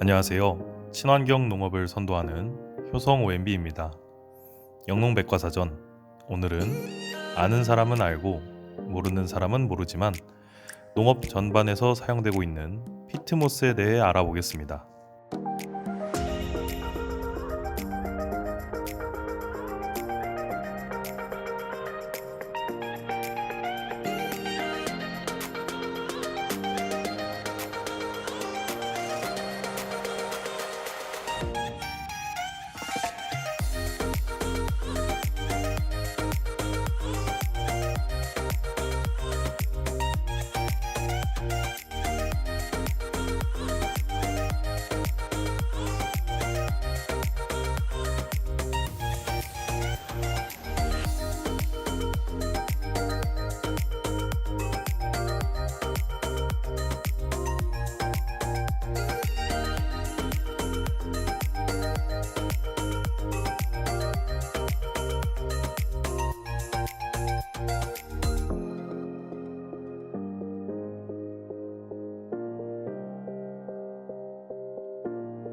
안녕하세요. 친환경 농업을 선도하는 효성 OMB입니다. 영농백과사전. 오늘은 아는 사람은 알고 모르는 사람은 모르지만 농업 전반에서 사용되고 있는 피트모스에 대해 알아보겠습니다.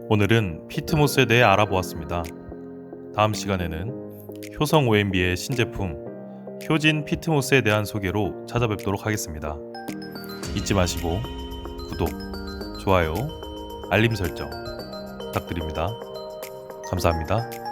오늘은 피트모스에 대해 알아보았습니다. 다음 시간에는 효성 OMB의 신제품 효진 피트모스에 대한 소개로 찾아뵙도록 하겠습니다. 잊지 마시고 구독, 좋아요, 알림 설정 부탁드립니다. 감사합니다.